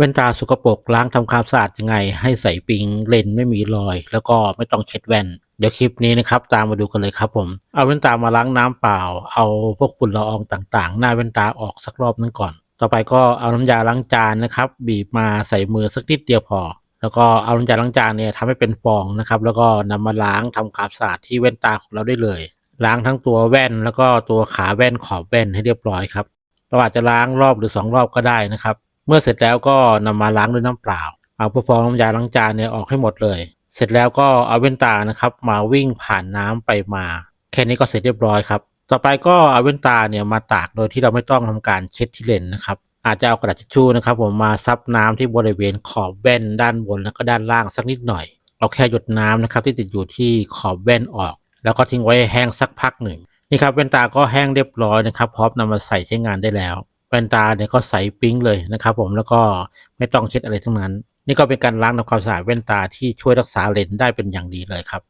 แว่นตาสกปรกล้างทำความสะอาดยังไง ให้ใส่ปิงเลนไม่มีรอย แล้วก็ไม่ต้องเช็ดแว่น เดี๋ยวคลิปนี้นะครับ ตามมาดูกันเลยครับผม เอาแว่นตามาล้างน้ำเปล่า เอาพวกฝุ่นละอองต่างๆ หน้าแว่นตาออกสักรอบนึงก่อน ต่อไปก็เอาน้ำยาล้างจานนะครับ บีบมาใส่มือสักนิดเดียวพอ แล้วก็เอาน้ำยาล้างจานเนี่ยทำให้เป็นฟองนะครับ แล้วก็นำมาล้างทำความสะอาดที่แว่นตาของเราได้เลย ล้างทั้งตัวแว่น แล้วก็ตัวขาแว่นขอบแว่นให้เรียบร้อยครับเราอาจจะล้างรอบหรือสองรอบก็ได้นะครับ เมื่อเสร็จแล้วก็นำมาล้างด้วยน้ำเปล่า เอาพวกฟองน้ำยาล้างจานเนี่ยออกให้หมดเลย เสร็จแล้วก็เอาแว่นตานะครับมาวิ่งผ่านน้ำไปมา แค่นี้ก็เสร็จเรียบร้อยครับ ต่อไปก็เอาแว่นตาเนี่ยมาตากโดยที่เราไม่ต้องทำการเช็ดที่เลนนะครับอาจจะเอากระดาษทิชชู่นะครับผมมาซับน้ำที่บริเวณขอบแว่นด้านบนแล้วก็ด้านล่างสักนิดหน่อยเอาแค่หยดน้ำนะครับที่ติดอยู่ที่ขอบแว่นออก แล้วก็ทิ้งไว้แห้งสักพักหนึ่งนี่ครับแว่นตาก็แห้งเรียบร้อยนะครับพร้อมนำมาใส่ใช้งานได้แล้ว แว่นตาเนี่ยก็ใสปิ้งเลยนะครับผมแล้วก็ไม่ต้องเช็ดอะไรทั้งนั้น นี่ก็เป็นการล้างทำความสะอาดแว่นตาที่ช่วยรักษาเลนส์ได้เป็นอย่างดีเลยครับ